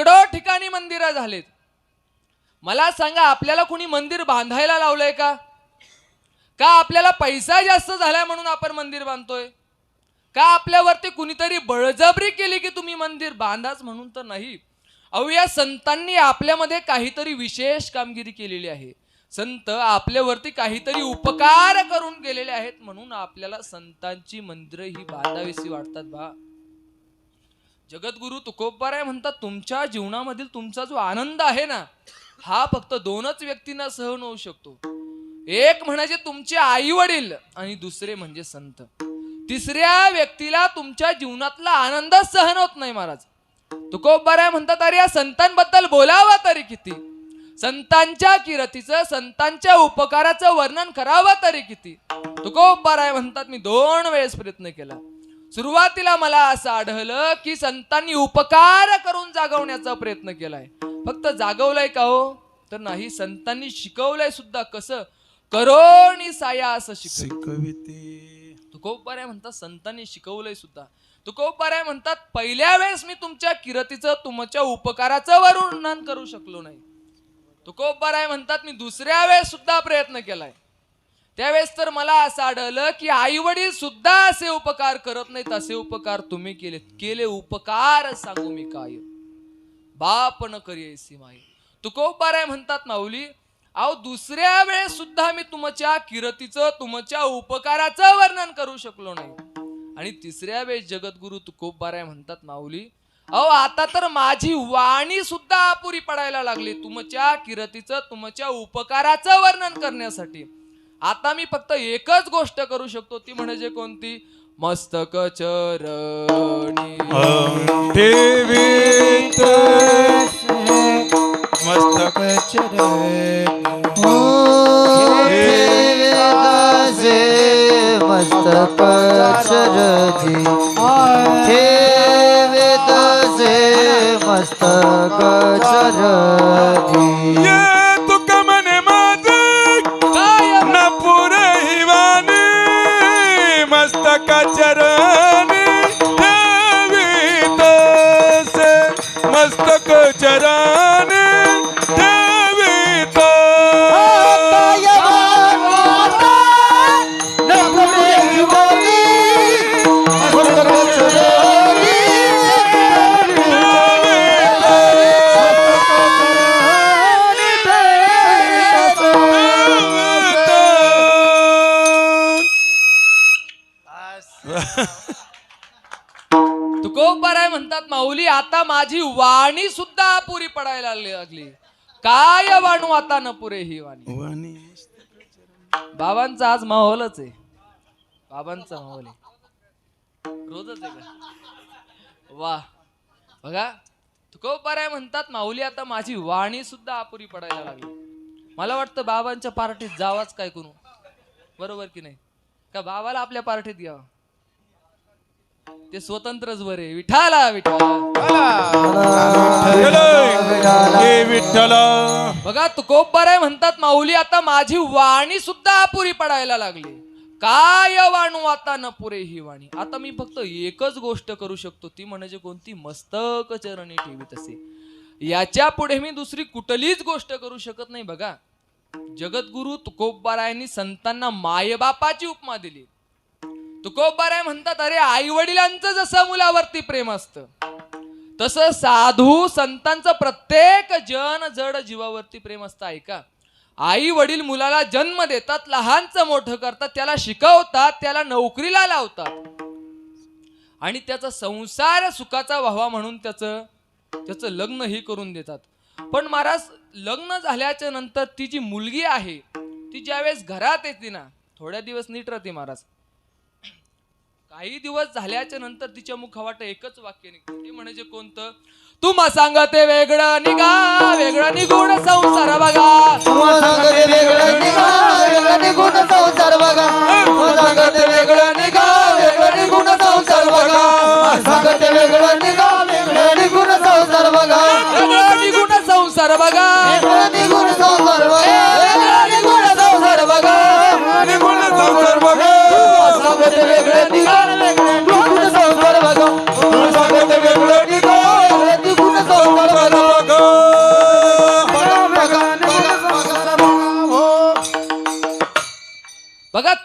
शेकडो ठिकाणी मंदिरं झालीत. मला सांगा आपल्याला कुणी मंदिर बांधायला लावलंय का? का आपल्याला पैसा जास्त झालाय म्हणून आपण मंदिर बांधतोय? का आपल्यावरती कुणीतरी बळजबरी केली की तुम्ही मंदिर बांधाच म्हणून तर नाही? अहो या संतांनी आपल्यामध्ये काहीतरी विशेष कामगिरी केलेली आहे. संत आपल्यावरती काहीतरी उपकार करून गेलेले आहेत म्हणून आपल्याला संतांची मंदिरं ही बांधावीशी वाटतात बा. जगद्गुरु तुकोबाराय म्हणतात तुमच्या जीवनामधील तुमचा जो आनंद आहे ना हा फक्त दोनच व्यक्तींना सहन होऊ शकतो. एक म्हणजे तुमचे आई वडील आणि दुसरे म्हणजे संत. तिसऱ्या व्यक्तीला तुमच्या जीवनातला आनंद सहन होत नाही महाराज. तुकोबाराय म्हणतात अरे या संतांबद्दल बोलावं तरी किती? संतांच्या किरतीचं संतांच्या उपकाराचं वर्णन करावं तरी किती? तुकोबाराय म्हणतात मी दोन वेळेस प्रयत्न केला. सुरुवातीला मला असं आढळलं की संतांनी उपकार करून जागवण्याचा प्रयत्न केलाय. फक्त जागवलंय का हो? तर नाही संतांनी शिकवलंय सुद्धा कसं? करोनी साया असं शिक शिकविते. तुकोबाराय म्हणतात संतांनी शिकवलंय सुद्धा. तुकोबाराय म्हणतात पहिल्या वेळेस मी तुमच्या किरतीचं तुमच्या उपकाराचं वर्णन करू शकलो नाही. तुकोबाराय म्हणतात मी दुसऱ्या वेळेस सुद्धा प्रयत्न केलाय. त्यावेळेस तर मला असं आढळलं की आई वडील सुद्धा असे उपकार करत नाहीत असे उपकार तुम्ही केले केले उपकार सांगू मी काय? बाप न करी माय तुकोबाराय म्हणतात माऊली अहो दुसऱ्या वेळेस सुद्धा मी तुमच्या किरतीचं तुमच्या उपकाराचं वर्णन करू शकलो नाही. आणि तिसऱ्या वेळेस जगद्गुरु तुकोबाराय म्हणतात माऊली अहो आता तर माझी वाणी सुद्धा अपुरी पडायला लागली. तुमच्या किरतीचं तुमच्या उपकाराचं वर्णन करण्यासाठी. आता मी फक्त एकच गोष्ट करू शकतो ती म्हणजे कोणती? मस्तक चरणी. मस्तक मस्तक ठेवेदसे मस्तक चरजी म्हणतात माऊली आता माझी वाणी सुद्धा अपुरी पडायला लागली. काय वाणू आता न पुरे ही वाणी? बाबांचा आज माहोलच आहे. बाबांचा माहोल आहे. रोजच आहे का? वा. बघा तुकोबाराय म्हणतात माऊली आता माझी वाणी सुद्धा अपुरी पडायला लागली. मला वाटतं बाबांच्या पार्टीत जावाच काय करू बरोबर की नाही? का बाबाला आपल्या पार्टीत घ्यावं ते स्वतंत्रच बरे. विठाला विठाला हे विठ्ठल. बघा तुकोबाराय म्हणतात माऊली आता माझी वाणी सुद्धा अपुरी पडायला लागली. काय वाणू आता न पुरे ही वाणी? आता मी फक्त एकच गोष्ट करू शकतो ती म्हणजे कोणती? मस्तक चरणी ठेवीत असे. याच्यापुढे मी दुसरी कुठलीच गोष्ट करू शकत नाही बघा. जगद्गुरु तुकोबारायांनी संतांना मायबापाची उपमा दिली. तुकोबाराय म्हणतात अरे आई वडिलांचं जसं मुलावरती प्रेम असतं तसं साधू संतांचं प्रत्येक जन जड जीवावरती प्रेम असतं. ऐका आई वडील मुलाला जन्म देतात लहानचं मोठं करतात त्याला शिकवतात त्याला नोकरीला लावतात. आणि त्याचा संसार सुखाचा व्हावा म्हणून त्याचं त्याचं लग्नही करून देतात. पण महाराज लग्न झाल्याच्यानंतर ती जी मुलगी आहे ती ज्यावेळेस घरात येते ना थोड्या दिवस नीट राहते महाराज. काही दिवस झाल्याच्यानंतर तिच्या मुखावाट एकच वाक्य निघते. ते म्हणजे कोणतं? तुम्हा सांगते वेगळं निघा वेगळं निघून संसार बघा. सांगते वेगळं निघा वेगळं निघून संसार बघा. सांगते वेगळं निघा वेगळं निघून संसार बघा. सांगते वेगळं निघा वेगळं निघून संसार बघा. वेगळं निघून संसार बघा.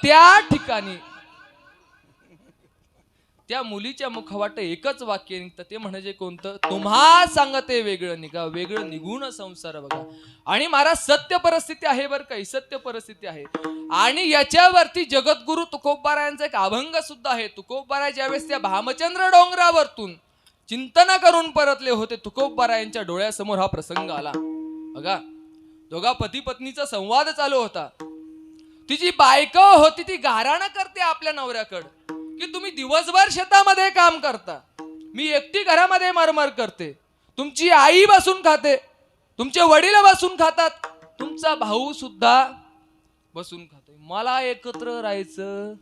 त्या ठिकाणी त्या मुलीच्या मुखवाट एकच वाक्य निघतं. ते म्हणजे कोणतं? तुम्हा सांगते वेगळं निघा वेगळं निघून संसार बघा. आणि महाराज सत्य परिस्थिती आहे बरं काही सत्य परिस्थिती आहे. आणि याच्यावरती जगद्गुरु तुकोबारायांचा एक अभंग सुद्धा आहे. तुकोबारा ज्यावेळेस त्या भामचंद्र डोंगरावरतून चिंतन करून परतले होते तुकोबारायांच्या डोळ्यासमोर हा प्रसंग आला. बघा दोघा पती पत्नीचा संवाद चालू होता. तिची बायको होती ती गाराणं करते आपल्या नवऱ्याकडं. की तुम्ही दिवसभर शेतामध्ये काम करता. मी एकटी घरामध्ये मरमर करते. तुमची आई बसून खाते. तुमचे वडील बसून खातात. तुमचा भाऊ सुद्धा बसून खाते. मला एकत्र राहायचं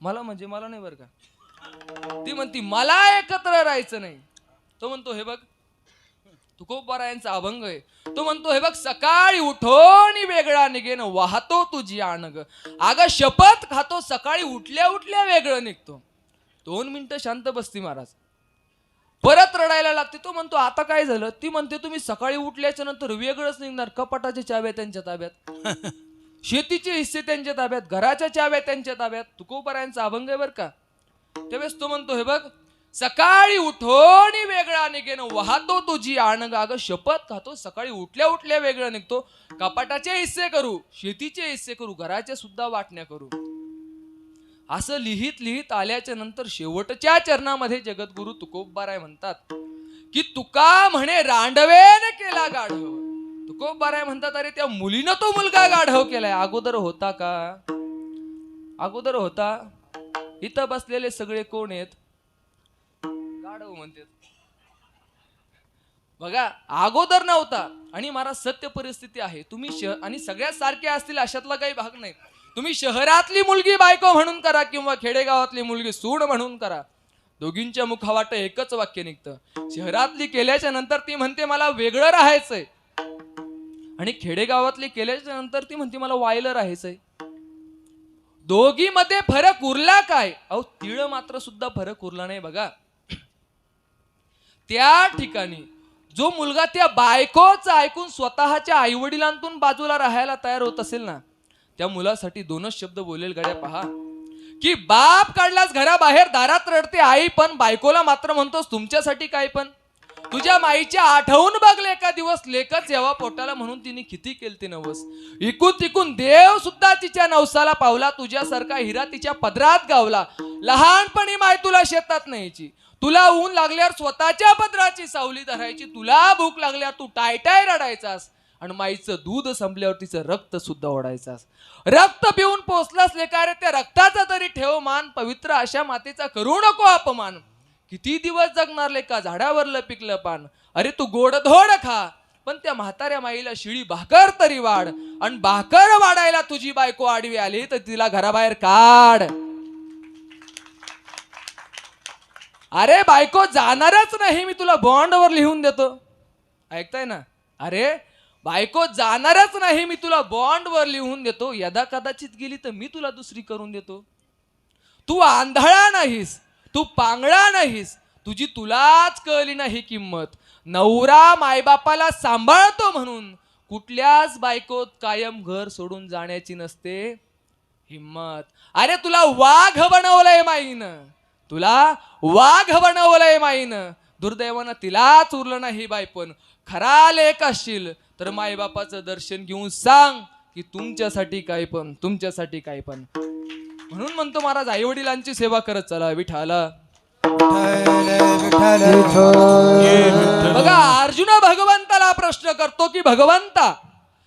मला म्हणजे मला नाही बरं का. ती म्हणती मला एकत्र राहायचं नाही. तो म्हणतो हे बघ तुकोबारायांचा अभंग आहे. तो म्हणतो हे बघ सकाळी उठोन वेगळा निघेन वाहतो तुझी आणग अगं शपथ खातो सकाळी उठल्या उठल्या वेगळं निघतो. दोन मिनिटं शांत बसती महाराज. परत रडायला लागते. तो म्हणतो आता काय झालं? ती म्हणते तुम्ही सकाळी उठल्याच्या नंतर वेगळंच निघणार. कपाटाच्या चाव्या त्यांच्या ताब्यात. शेतीचे हिस्से त्यांच्या ताब्यात. घराच्या चाव्या त्यांच्या ताब्यात. तुकोबारायांचा अभंग आहे बरं का? त्यावेळेस तो म्हणतो हे बघ सकाळी उठून वेगळा निघेन. वाहतो तुझी आणग अगं शपथ खातो सकाळी उठल्या उठल्या वेगळं निघतो. कपाटाचे हिस्से करू शेतीचे हिस्से करू घराच्या सुद्धा वाटण्या करू. असं लिहित लिहित आल्याच्यानंतर शेवटच्या चरणामध्ये जगद्गुरु तुकोबाराय म्हणतात की तुका म्हणे रांडवेन केला गाढव. तुकोबाराय म्हणतात अरे त्या मुलीनं तो मुलगा गाढव केलाय. अगोदर होता का? अगोदर होता. इथं बसलेले सगळे कोण आहेत? गाढव म्हणते बघा अगोदर नव्हता आणि मला सत्य परिस्थिती आहे. तुम्ही शहर आणि सगळ्यात सारखे असतील अशातला काही भाग नाही. तुम्ही शहरातली मुलगी बायको म्हणून करा किंवा खेडेगावातली मुलगी सूड म्हणून करा. दोघींच्या मुखावाट एकच वाक्य निघतं. शहरातली केल्याच्यानंतर ती म्हणते मला वेगळं राहायचंय. आणि खेडेगावातली केल्याच्यानंतर ती म्हणते मला वायलं राहायचंय. दोघीमध्ये फरक उरला काय? अहो तिळ मात्र सुद्धा फरक उरला नाही बघा. त्या ठिकाणी जो मुलगा त्या बायकोच ऐकून स्वतःच्या आईवडिलांतून बाजूला राहायला तयार होत असेल ना त्या मुलासाठी दोनच शब्द बोलेल गड्या पहा. की बाप काढलास घराबाहेर दारात रडते आई पण बायकोला मात्र म्हणतोस तुमच्यासाठी काय पण. तुझ्या माईच्या आठवून बघ एका दिवस. लेकच यावा पोटाला म्हणून तिने किती केलती नवस. इकून तिकून देव सुद्धा तिच्या नवसाला पावला तुझ्यासारखा हिरा तिच्या पदरात गावला. लहानपणी माय तुला शेतात न्यायची. तुला ऊन लागल्यावर स्वतःच्या पदराची सावली धरायची. तुला भूक लागल्यावर तू टायटाय रडायचास. आणि माईचं दूध संपल्यावर तिचं रक्त सुद्धा ओढायचास. रक्त पिऊन पोचलास लेका रे त्या रक्ताचा तरी ठेव मान. पवित्र अशा मातेचा करू नको अपमान. किती दिवस जगणार लेका झाडावरलं पिकलं पान? अरे तू गोड धोड खा पण त्या म्हाताऱ्या माईला शिळी भाकर तरी वाढ. आणि भाकर वाढायला तुझी बायको आडवी आली तर तिला घराबाहेर काढ. अरे बायको जाणारच नाही मी तुला बॉन्डवर लिहून देतो. ऐकताय ना? अरे बायको जाणारच नाही मी तुला बॉन्डवर लिहून देतो. यदा कदाचित गेली तर मी तुला दुसरी करून देतो. तू आंधळा नाहीस. तू पांगळा नाहीस. तुझी तुलाच कळली नाही किंमत. नवरा मायबापाला सांभाळतो म्हणून. कुठल्याच बायकोत कायम घर सोडून जाण्याची नसते हिम्मत अरे तुला वाघ बनवलंय माईनं. तुला वाघ बनवलंय माईनं. दुर्दैवानं तिलाच उरलं नाही बायपण. खरा लेख असशील तर मायबापाचं दर्शन घेऊन सांग की तुमच्यासाठी काय पण तुमच्यासाठी काय पण. म्हणून म्हणतो महाराज आई वडिलांची सेवा करत चला विठाला बघा अर्जुन भगवंताला प्रश्न करतो की भगवंता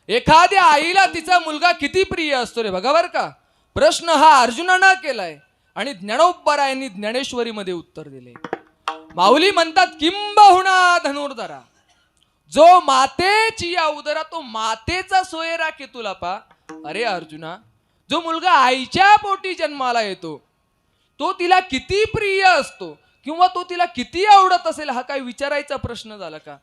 एखाद्या आईला तिचा मुलगा किती प्रिय असतो रे बघा बर का? प्रश्न हा अर्जुनानं केलाय आणि ज्ञानोबरायांनी ज्ञानेश्वरीमध्ये उत्तर दिले. माऊली म्हणतात किंबहुना धनुर्धरा जो मातेची या उदरा तो मातेचा सोयरा की तुला पा. अरे अर्जुना जो मुलगा आईच्या पोटी जन्माला येतो तो तिला किती प्रिय असतो किंवा तो तिला किती आवडत असेल हा काय विचारायचा प्रश्न झाला का?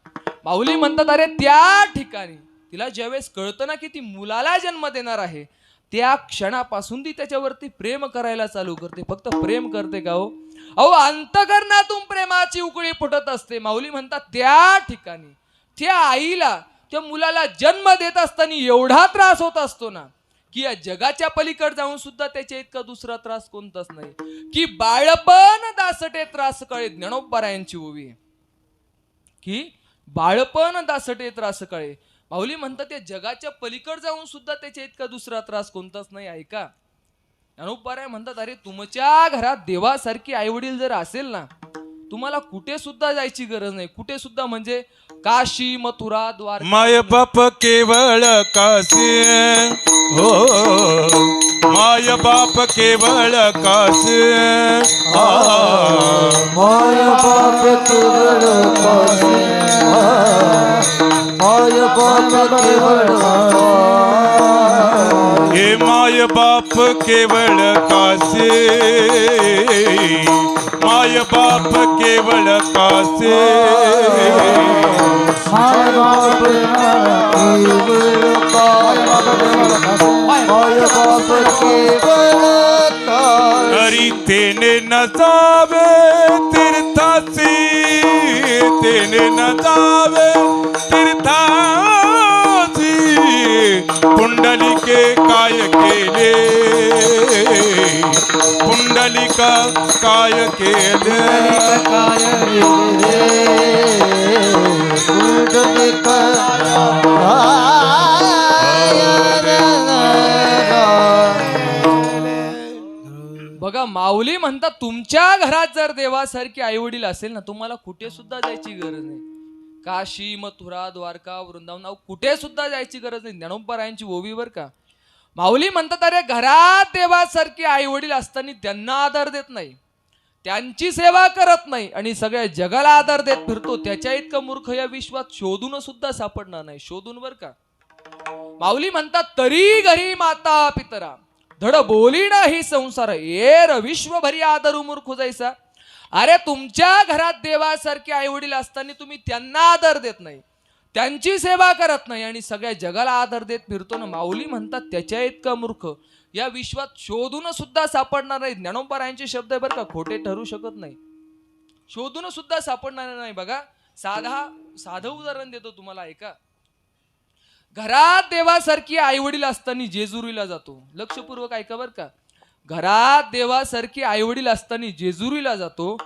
माऊली म्हणतात अरे त्या ठिकाणी तिला ज्यावेळेस कळतं ना की ती मुलाला जन्म देणार आहे त्या क्षणापासून ती त्याच्यावरती प्रेम करायला चालू करते. फक्त प्रेम करते का हो? अहो अंतकरणातून प्रेमाची उकळी फुटत असते. माऊली म्हणतात त्या ठिकाणी त्या आईला त्या मुलाला जन्म देत असताना एवढा त्रास होत असतो ना की या जगाच्या पलीकडे जाऊन सुद्धा त्याच्या इतका दुसरा त्रास कोणताच नाही. की बाळपण दासटे त्रास कळे ज्ञानोबरायांची ओवी. की बाळपण दासटे त्रास कळे. माऊली म्हणतात या जगाच्या पलीकड जाऊन सुद्धा त्याच्या इतका दुसरा त्रास कोणताच नाही. ऐका. अनुपराय म्हणतात अरे तुमच्या घरात देवासारखी आईवडील जर असेल ना तुम्हाला कुठे सुद्धा जायची गरज नाही. कुठे सुद्धा म्हणजे काशी मथुरा द्वार माय बाप केवळ काशी. हो माय बाप केवळ काशी. आ माय बाप केवळ काशी. माय बाप केवळ केवळ कासे. माय बाप केवळ कासे. माय बाप केवळ माय बाप केवळ हरी तेने न जावे तीर्थासी. तेने न जावे पुंडलिके काय केले? पुंडलिका काय केले? बघा माऊली म्हणतात तुमच्या घरात जर देवासारखी आई वडील असेल ना तुम्हाला कुठे सुद्धा जायची गरज नाही. काशी मथुरा द्वारका वृंदावन अहो, कुठे सुद्धा जायची गरज नाही. ज्ञानोबरायांची ओवीवर का? माऊली म्हणतात अरे घरात देवासारखी आई वडील असताना त्यांना आदर देत नाही. त्यांची सेवा करत नाही आणि सगळ्या जगाला आदर देत फिरतो. त्याच्या इतकं मूर्ख या विश्वात शोधून सुद्धा सापडणार नाही. शोधून बर का? माऊली म्हणतात तरी घरी माता पितरा धड बोली ना ही संसार. एर विश्वभरी आदर मूर्ख जायचा. अरे तुमच्या घरात देवासारखे आई वडील असताना तुम्ही त्यांना आदर देत नाही त्यांची सेवा करत नाही आणि सगळ्या जगाला आदर देत फिरतो ना. माऊली म्हणतात त्याच्या इतका मूर्ख या विश्वात शोधून सुद्धा सापडणार नाही. ज्ञानोपरायांचे शब्द आहे बरं का खोटे ठरू शकत नाही. शोधून सुद्धा सापडणार नाही बघा. साधा साधं उदाहरण देतो तुम्हाला ऐका. घरात देवासारखी आई वडील असताना जेजुरीला जातो. लक्षपूर्वक ऐका बर का. घरात देवासारखी आई वडील असताना जेजुरीला जातो